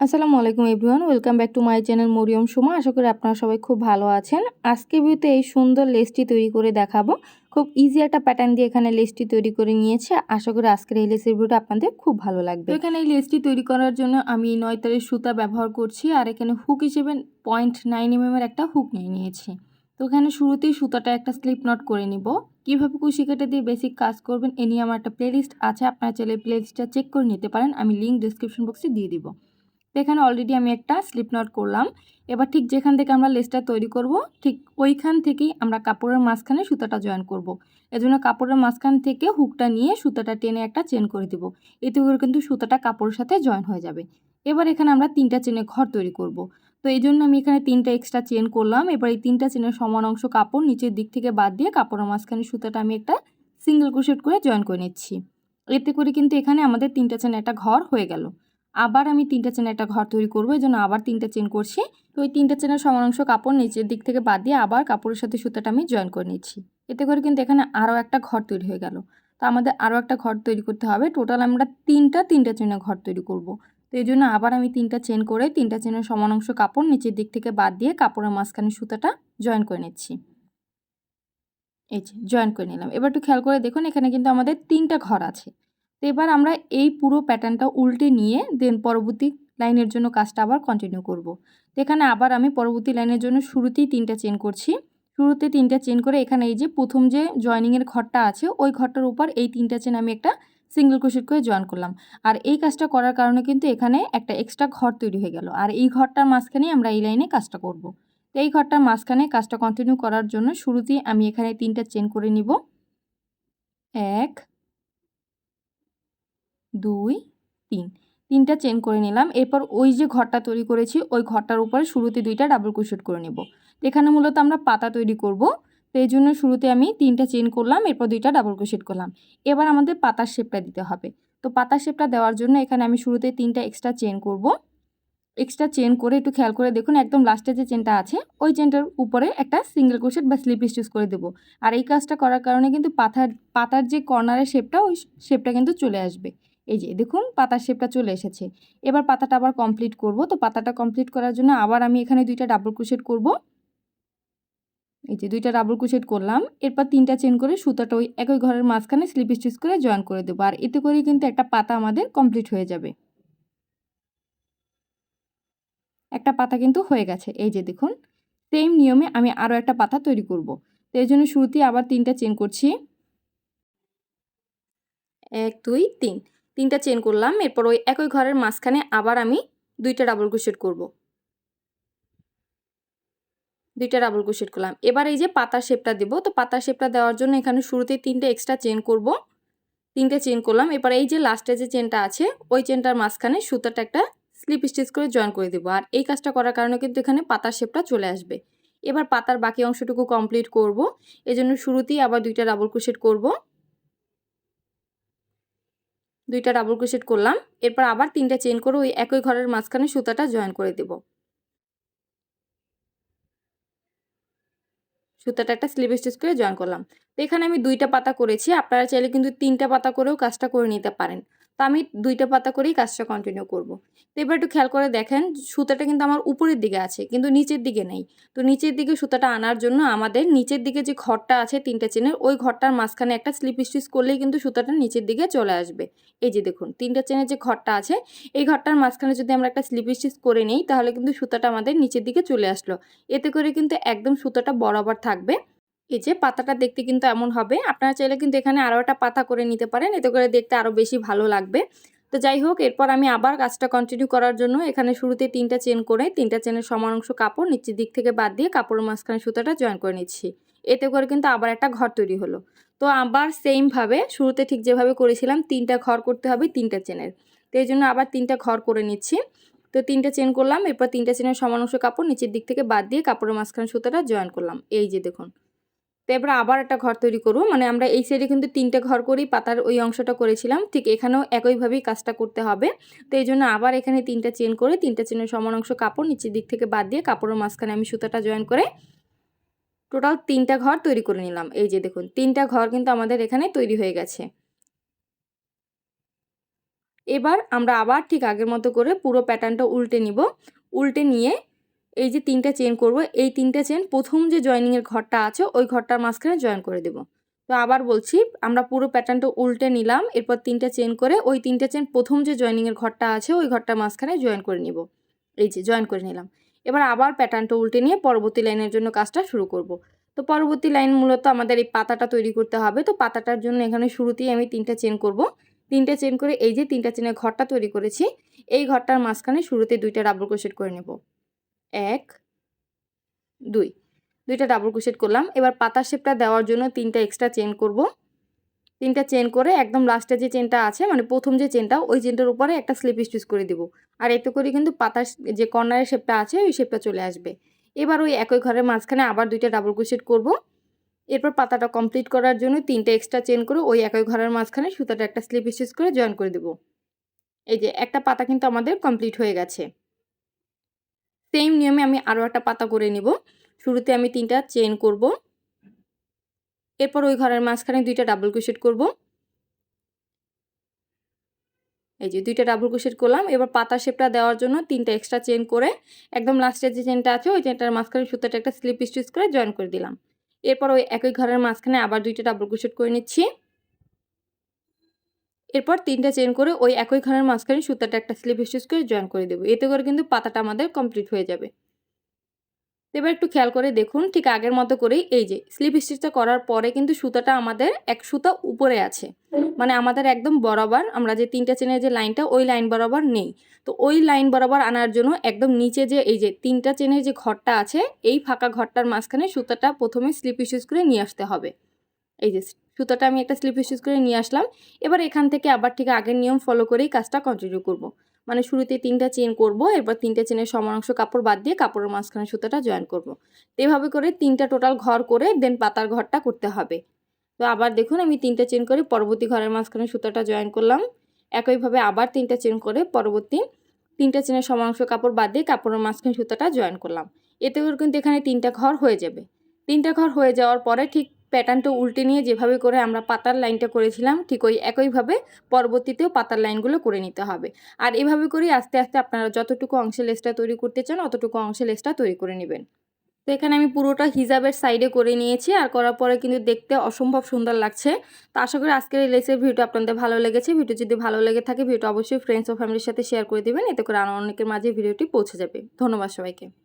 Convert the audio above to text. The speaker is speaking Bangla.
আসসালামু আলাইকুম everyone, welcome back to my channel Mariyam Suma. আশা করি আপনারা সবাই খুব ভালো আছেন। আজকে ভিউতে এই সুন্দর লেসটি তৈরি করে দেখাবো। খুব ইজি একটা প্যাটার্ন দিয়ে এখানে লেসটি তৈরি করে নিয়েছে। আশা করি আজকের এই লেসের ভিউটা আপনাদের খুব ভালো লাগবে। এখানে এই লেসটি তৈরি করার জন্য আমি নয় তারের সুতা ব্যবহার করছি আর এখানে হুক হিসেবে পয়েন্ট নাইন এম এর একটা হুক নিয়ে নিয়েছি। তো এখানে শুরুতেই সুতাটা একটা স্লিপ নট করে নিব। কীভাবে কুশি কেটে দিয়ে বেসিক কাজ করবেন, এ নিয়ে আমার একটা প্লেলিস্ট আছে। আপনারা চাইলে প্লেলিস্টটা চেক করে নিতে পারেন। আমি লিঙ্ক ডিসক্রিপশন বক্সে দিয়ে দিব। তো এখানে অলরেডি আমি একটা স্লিপ নট করলাম। এবার ঠিক যেখান থেকে আমরা লেসটা তৈরি করব, ঠিক ওইখান থেকেই আমরা কাপড়ের মাঝখানে সুতাটা জয়েন করব। এজন্য কাপড়ের মাঝখান থেকে হুকটা নিয়ে সুতাটা টেনে একটা চেন করে দিব। এতে করে কিন্তু সুতাটা কাপড়ের সাথে জয়েন হয়ে যাবে। এবার এখানে আমরা তিনটা চেনে ঘর তৈরি করব। তো এই জন্য আমি এখানে তিনটা এক্সট্রা চেন করলাম। এবার এই তিনটা চেনের সমান অংশ কাপড় নিচের দিক থেকে বাদ দিয়ে কাপড়ের মাঝখানে সুতাটা আমি একটা সিঙ্গেল ক্রোশেট করে জয়েন করে নিচ্ছি। এতে করে কিন্তু এখানে আমাদের তিনটা চেনে একটা ঘর হয়ে গেল। আবার আমি তিনটা চেনের একটা ঘর তৈরি করব, এই জন্য আবার তিনটা চেন করছি। তো ওই তিনটা চেনের সমান অংশ কাপড় নিচের দিক থেকে বাদ দিয়ে আবার কাপড়ের সাথে সুতাটা আমি জয়েন করে নিচ্ছি। এতে করে কিন্তু এখানে আরও একটা ঘর তৈরি হয়ে গেল। তো আমাদের আরও একটা ঘর তৈরি করতে হবে। টোটাল আমরা তিনটা তিনটা চেনের ঘর তৈরি করব। তো এই জন্য আবার আমি তিনটা চেন করে তিনটা চেনের সমান অংশ কাপড় নিচের দিক থেকে বাদ দিয়ে কাপড়ের মাঝখানে সুতাটা জয়েন করে নিচ্ছি। এই যে জয়েন করে নিলাম। এবার একটু খেয়াল করে দেখুন, এখানে কিন্তু আমাদের তিনটা ঘর আছে। তো এবার আমরা এই পুরো প্যাটার্নটা উল্টে নিয়ে দেন পরবর্তী লাইনের জন্য কাজটা আবার কন্টিনিউ করব। তো এখানে আবার আমি পরবর্তী লাইনের জন্য শুরুতেই তিনটা চেন করছি শুরুতে তিনটা চেন করে এখানে এই যে প্রথম যে জয়নিংয়ের ঘরটা আছে, ওই ঘরটার উপর এই তিনটা চেন আমি একটা সিঙ্গেল ক্রোশেট করে জয়েন করলাম আর এই কাজটা করার কারণে কিন্তু এখানে একটা এক্সট্রা ঘর তৈরি হয়ে গেল আর এই ঘরটার মাঝখানেই আমরা এই লাইনে কাজটা করব। তো এই ঘরটার মাঝখানে কাজটা কন্টিনিউ করার জন্য শুরুতেই আমি এখানে তিনটা চেন করে নিব এক দুই, তিন। তিনটা চেন করে নিলাম। এরপর ওই যে ঘরটা তৈরি করেছি, ওই ঘরটার উপরে শুরুতে দুইটা ডাবল ক্রোশেট করে নেব। এখানে মূলত আমরা পাতা তৈরি করব। তো এই জন্য শুরুতে আমি তিনটা চেন করলাম, এরপর দুইটা ডাবল ক্রোশেট করলাম। এবার আমাদের পাতার শেপটা দিতে হবে। তো পাতার শেপটা দেওয়ার জন্য এখানে আমি শুরুতে তিনটা এক্সট্রা চেন করব। এক্সট্রা চেন করে একটু খেয়াল করে দেখুন, একদম লাস্টে যে চেনটা আছে, ওই চেনটার উপরে একটা সিঙ্গেল ক্রোশেট বা স্লিপ স্টিচ করে দেবো। আর এই কাজটা করার কারণে কিন্তু পাতার পাতার যে কর্নারের শেপটা ওই শেপটা কিন্তু চলে আসবে। এই যে দেখুন পাতার শেপটা চলে এসেছে। এবার পাতাটা আবার কমপ্লিট করব। তো পাতাটা কমপ্লিট করার জন্য আবার আমি এখানে দুইটা ডাবল ক্রোশেট করব। এই যে দুইটা ডাবল ক্রোশেট করলাম। এরপর তিনটা চেন করে সুতাটা ওই একই ঘরের মাঝখানে স্লিপ স্টিচ করে জয়েন করে দেবো। আর এতে করেই কিন্তু একটা পাতা আমাদের কমপ্লিট হয়ে যাবে। একটা পাতা কিন্তু হয়ে গেছে। এই যে দেখুন সেম নিয়মে আমি আরও একটা পাতা তৈরি করব। তো এই জন্য শুরুতেই আবার তিনটা চেন করছি। এক, দুই, তিন। তিনটা চেন করলাম, এরপর ওই একই ঘরের মাঝখানে আবার আমি দুইটা ডাবল ক্রোশেট করব। দুইটা ডাবল ক্রোশেট করলাম। এবার এই যে পাতার শেপটা দেব, তো পাতার শেপটা দেওয়ার জন্য এখানে শুরুতে তিনটে এক্সট্রা চেন করব। তিনটে চেন করলাম, এবার এই যে লাস্টে যে চেনটা আছে, ওই চেনটার মাঝখানে সুতাটা একটা স্লিপ স্টিচ করে জয়েন করে দেবো। আর এই কাজটা করার কারণে কিন্তু এখানে পাতার শেপটা চলে আসবে। এবার পাতার বাকি অংশটুকু কমপ্লিট করব, এজন্য শুরুতেই আবার দুইটা ডাবল ক্রোশেট করব। দুইটা ডাবল ক্রোশেট করলাম। এরপর আবার তিনটা চেন করে ওই একই ঘরের মাঝখানে সুতাটা জয়েন করে দেব। সুতাটা একটা স্লিভ স্টিচ করে জয়েন করলাম। তো এখানে আমি দুইটা পাতা করেছি। আপনারা চাইলে কিন্তু তিনটা পাতা করেও কাজটা করে নিতে পারেন। তো আমি দুইটা পাতা করেই কাজটা কন্টিনিউ করব। তো এবার একটু খেয়াল করে দেখেন, সুতাটা কিন্তু আমার উপরের দিকে আছে, কিন্তু নিচের দিকে নেই। তো নিচের দিকে সুতাটা আনার জন্য আমাদের নিচের দিকে যে ঘরটা আছে তিনটা চেনের, ওই ঘরটার মাঝখানে একটা স্লিপ স্টিচ করলেই কিন্তু সুতাটা নিচের দিকে চলে আসবে। এই যে দেখুন, তিনটা চেনের যে ঘরটা আছে, এই ঘরটার মাঝখানে যদি আমরা একটা স্লিপ স্টিচ করে নিই, তাহলে কিন্তু সুতাটা আমাদের নিচের দিকে চলে আসলো। এতে করে কিন্তু একদম সুতাটা বরাবর থাকবে। এই যে পাতাটা দেখতে কিন্তু এমন হবে। আপনারা চাইলে কিন্তু এখানে আরও একটা পাতা করে নিতে পারেন, এতে করে দেখতে আরও বেশি ভালো লাগবে। তো যাই হোক, এরপর আমি আবার কাজটা কন্টিনিউ করার জন্য এখানে শুরুতে তিনটা চেন করে, তিনটা চেনের সমান অংশ কাপড় নিচের দিক থেকে বাদ দিয়ে কাপড়ের মাঝখানে সুতাটা জয়েন করে নিচ্ছি। এতে করে কিন্তু আবার একটা ঘর তৈরি হলো। তো আবার সেমভাবে শুরুতে ঠিক যেভাবে করেছিলাম, তিনটা ঘর করতে হবে তিনটা চেনের। তো এই জন্য আবার তিনটা ঘর করে নিচ্ছি। তো তিনটা চেন করলাম, এরপর তিনটা চেনের সমান অংশ কাপড় নিচের দিক থেকে বাদ দিয়ে কাপড়ের মাঝখানে সুতাটা জয়েন করলাম। এই যে দেখুন। তো এবার আবার একটা ঘর তৈরি করব। মানে আমরা এই সাইডে কিন্তু তিনটে ঘর করেই পাতার ওই অংশটা করেছিলাম। ঠিক এখানেও একইভাবেই কাজটা করতে হবে। তো এই জন্য আবার এখানে তিনটা চেন করে, তিনটা চেনের সমান অংশ কাপড় নিচের দিক থেকে বাদ দিয়ে কাপড়ের মাঝখানে আমি সুতাটা জয়েন করে টোটাল তিনটা ঘর তৈরি করে নিলাম। এই যে দেখুন, তিনটা ঘর কিন্তু আমাদের এখানে তৈরি হয়ে গেছে। এবার আমরা আবার ঠিক আগের মতো করে পুরো প্যাটার্নটা উল্টে নিব। উল্টে নিয়ে এই যে তিনটা চেন করব, এই তিনটা চেন প্রথম যে জয়েনিংয়ের ঘরটা আছে, ওই ঘরটার মাঝখানে জয়েন করে দেব। তো আবার বলছি, আমরা পুরো প্যাটার্নটা উল্টে নিলাম, এরপর তিনটা চেন করে ওই তিনটা চেন প্রথম যে জয়েনিংয়ের ঘরটা আছে, ওই ঘরটার মাঝখানে জয়েন করে নিব। এই যে জয়েন করে নিলাম। এবার আবার প্যাটার্নটা উল্টে নিয়ে পরবর্তী লাইনের জন্য কাজটা শুরু করব। তো পরবর্তী লাইন মূলত আমাদের এই পাতাটা তৈরি করতে হবে। তো পাতাটার জন্য এখানে শুরুতেই আমি তিনটা চেন করব। তিনটা চেন করে এই যে তিনটা চেনের ঘরটা তৈরি করেছি, এই ঘরটার মাঝখানে শুরুতে দুইটা ডাবল ক্রোশেট করে নেব। এক, দুই। দুইটা ডাবল ক্রোশেট করলাম। এবার পাতা শেপটা দেওয়ার জন্য তিনটা এক্সট্রা চেন করব। তিনটা চেন করে একদম লাস্টে যে চেনটা আছে মানে প্রথম যে চেনটা ওই চেনটার উপরে একটা স্লিপ স্টিচ করে দিব। আর এতে করে কিন্তু পাতার যে কর্নারের শেপটা আছে, ওই শেপটা চলে আসবে। এবার ওই একই ঘরের মাঝখানে আবার দুইটা ডাবল ক্রোশেট করব। এরপর পাতাটা কমপ্লিট করার জন্য তিনটে এক্সট্রা চেন করে ওই একই ঘরের মাঝখানে সুতাটা একটা স্লিপ স্টিচ করে জয়েন করে দেব। এই যে, একটা পাতা কিন্তু আমাদের কমপ্লিট হয়ে গেছে। সেম নিয়মে আমি আরও একটা পাতা করে নিব। শুরুতে আমি তিনটা চেন করব। এরপর ওই ঘরের মাঝখানে দুইটা ডাবল ক্রোশেট করব। এই যে দুইটা ডাবল ক্রোশেট করলাম। এবার পাতা শেপটা দেওয়ার জন্য তিনটা এক্সট্রা চেন করে একদম লাস্টের যে চেনটা আছে, ওই চেনটার মাঝখানে সুতাটা একটা স্লিপ স্টিচ করে জয়েন করে দিলাম। এরপর ওই একই ঘরের মাঝখানে আবার দুইটা ডাবল ক্রোশেট করে নিচ্ছি। এরপর তিনটা চেন করে ওই একই ঘরের মাঝখানে সুতাটা একটা স্লিপ স্টিচ করে জয়েন করে দেবো। এতে করে কিন্তু পাতাটা আমাদের কমপ্লিট হয়ে যাবে। এবার একটু খেয়াল করে দেখুন, ঠিক আগের মতো করেই এই যে স্লিপ স্টিচটা করার পরে কিন্তু সুতাটা আমাদের এক সুতা উপরে আছে। মানে আমাদের একদম বরাবর আমরা যে তিনটা চেনের যে লাইনটা ওই লাইন বরাবর নেই। তো ওই লাইন বরাবর আনার জন্য একদম নিচে যে এই যে তিনটা চেনের যে ঘরটা আছে, এই ফাঁকা ঘরটার মাঝখানে সুতাটা প্রথমে স্লিপ স্টিচ করে নিয়ে আসতে হবে। এই যে সুতাটা আমি একটা স্লিপ স্টিচ করে নিয়ে আসলাম। এবার এখান থেকে আবার ঠিক আগের নিয়ম ফলো করেই কাজটা কন্টিনিউ করব। মানে শুরুতে তিনটা চেন করব, এরপর তিনটা চেনের সমান অংশ কাপড় বাদ দিয়ে কাপড়ের মাঝখানে সুতাটা জয়েন করব। এভাবে করে তিনটা টোটাল ঘর করে দেন পাতার ঘরটা করতে হবে। তো আবার দেখুন আমি তিনটা চেন করে পরবর্তী ঘরের মাঝখানে সুতাটা জয়েন করলাম। একইভাবে আবার তিনটা চেন করে পরবর্তী তিনটা চেনের সমান অংশ কাপড় বাদ দিয়ে কাপড়ের মাঝখানে সুতাটা জয়েন করলাম। এতে করে কিন্তু এখানে তিনটা ঘর হয়ে যাবে। তিনটা ঘর হয়ে যাওয়ার পরে ঠিক প্যাটার্নটা উল্টে নিয়ে যেভাবে করে আমরা পাতার লাইনটা করেছিলাম, ঠিক ওই একইভাবে পরবর্তীতেও পাতার লাইনগুলো করে নিতে হবে। আর এভাবে করেই আস্তে আস্তে আপনারা যতটুকু অংশে লেসটা তৈরি করতে চান, অতটুকু অংশে লেসটা তৈরি করে নেবেন। তো এখানে আমি পুরোটা হিজাবের সাইডে করে নিয়েছি, আর করার পরে কিন্তু দেখতে অসম্ভব সুন্দর লাগছে। তো আশা করি আজকের এই লেসের ভিডিও আপনাদের ভালো লেগেছে। ভিডিও যদি ভালো লেগে থাকে, ভিডিওটা অবশ্যই ফ্রেন্ডস ও ফ্যামিলির সাথে শেয়ার করে দেবেন। এতে করে আরও অনেকের মাঝে ভিডিওটি পৌঁছে যাবে। ধন্যবাদ সবাইকে।